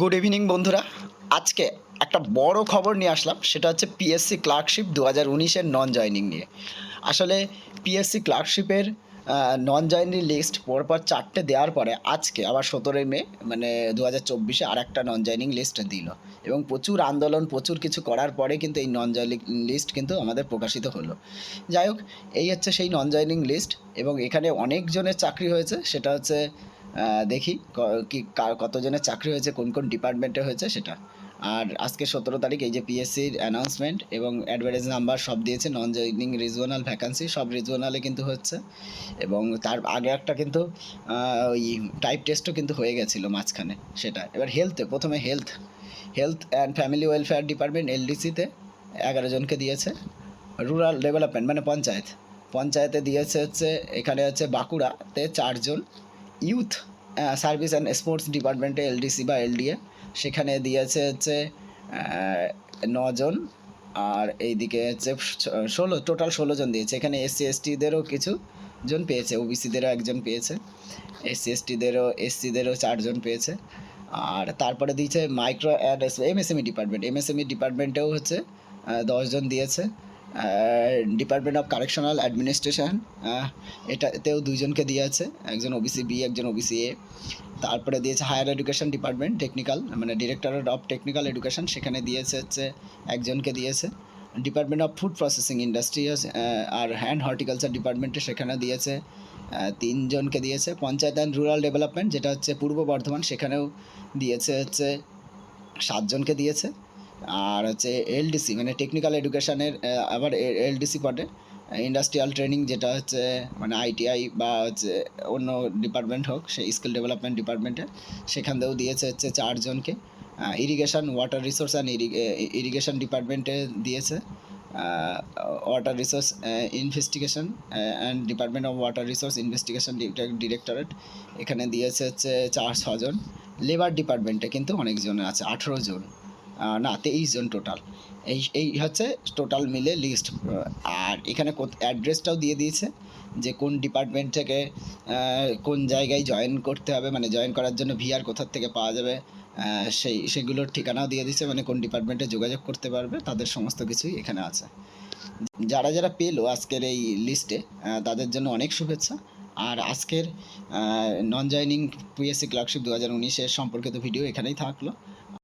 Good evening বন্ধুরা। আজকে একটা বড় খবর নিয়ে আসলাম, সেটা হচ্ছে পিএসসি ক্লার্কশিপ দু হাজার উনিশের নন জয়নিং নিয়ে। আসলে পিএসসি ক্লার্কশিপের নন জয়নিং লিস্ট পরপর চারটে দেওয়ার পরে আজকে আবার সতেরোই মে মানে দু হাজার চব্বিশে আর একটা নন জয়নিং লিস্ট দিল। এবং প্রচুর আন্দোলন, প্রচুর কিছু করার পরে কিন্তু এই নন জয়নিং লিস্ট কিন্তু আমাদের প্রকাশিত হলো। যাই হোক, এই হচ্ছে সেই নন জয়নিং লিস্ট এবং এখানে অনেকজনের চাকরি হয়েছে, সেটা হচ্ছে দেখি কি কতজনের চাকরি হয়েছে, কোন কোন ডিপার্টমেন্টে হয়েছে সেটা। আর আজকে সতেরো তারিখ, এই যে পিএসসির অ্যানাউন্সমেন্ট এবং অ্যাডভার্টাইজ নাম্বার সব দিয়েছে নন জয়নিং রিজনাল ভ্যাকান্সি সব রিজনালে কিন্তু হচ্ছে। এবং তার আগে একটা কিন্তু ওই টাইপ টেস্টও কিন্তু হয়ে গেছিল মাঝখানে সেটা। এবার হেলথে প্রথমে health health and family welfare department এলডিসিতে এগারো জনকে দিয়েছে। রুরাল ডেভেলপমেন্ট মানে পঞ্চায়েত। পঞ্চায়েতে দিয়েছে হচ্ছে, এখানে হচ্ছে বাঁকুড়াতে চারজন। ইউথ সার্ভিস অ্যান্ড স্পোর্টস ডিপার্টমেন্টে এলডিসি বা এলডিএ। সেখানে দিয়েছে হচ্ছে নজন, আর এইদিকে হচ্ছে ষোলো, টোটাল ষোলো জন দিয়েছে। এখানে এসসি, এসটিদেরও কিছু জন পেয়েছে, ওবিসিদেরও একজন পেয়েছে, এসসি, এসটিদেরও, এসসিদেরও চারজন পেয়েছে। আর তারপরে দিয়েছে micro and MSME department. MSME ডিপার্টমেন্টেও হচ্ছে দশজন দিয়েছে। ডিপার্টমেন্ট অফ কারেকশনাল অ্যাডমিনিস্ট্রেশন এটাতেও দুইজনকে দিয়েছে, একজন ওবিসি বি একজন ওবিসি এ তারপরে দিয়েছে হায়ার এডুকেশন ডিপার্টমেন্ট টেকনিক্যাল মানে ডিরেক্টরেট অফ টেকনিক্যাল এডুকেশন সেখানে দিয়েছে হচ্ছে, একজনকে দিয়েছে। Department of food processing industry R hand horticulture ডিপার্টমেন্টে সেখানে দিয়েছে তিনজনকে দিয়েছে। পঞ্চায়েত অ্যান্ড রুরাল ডেভেলপমেন্ট যেটা হচ্ছে পূর্ব বর্ধমান, সেখানেও দিয়েছে হচ্ছে, সাতজনকে দিয়েছে। আর হচ্ছে এলডিসি মানে টেকনিক্যাল এডুকেশনের আবার এলডিসি পদে ইন্ডাস্ট্রিয়াল ট্রেনিং যেটা হচ্ছে মানে আইটিআই বা হচ্ছে অন্য ডিপার্টমেন্ট হোক, সেই স্কিল ডেভেলপমেন্ট ডিপার্টমেন্টে সেখান থেকেও দিয়েছে হচ্ছে চারজনকে। Irrigation water resource and irrigation ডিপার্টমেন্টে দিয়েছে। Water resource investigation and department of water resource investigation directorate এখানে দিয়েছে হচ্ছে চার, ছজন। লেবার ডিপার্টমেন্টে কিন্তু অনেকজন আছে, আঠেরো জন। না, তেইশ জন টোটাল এই এই হচ্ছে টোটাল মিলে লিস্ট আর এখানে অ্যাড্রেসটাও দিয়ে দিয়েছে যে কোন ডিপার্টমেন্ট থেকে কোন জায়গায় জয়েন করতে হবে মানে জয়েন করার জন্য ভিআর কোথার থেকে পাওয়া যাবে সেই, সেগুলোর ঠিকানাও দিয়ে দিয়েছে মানে কোন ডিপার্টমেন্টে যোগাযোগ করতে পারবে, তাদের সমস্ত কিছুই এখানে আছে। যারা যারা পেল আজকের এই লিস্টে তাদের জন্য অনেক শুভেচ্ছা। আর আজকের নন জয়নিং পিএসসি ক্লার্কশিপ দু হাজার উনিশের সম্পর্কিত ভিডিও এখানেই থাকল।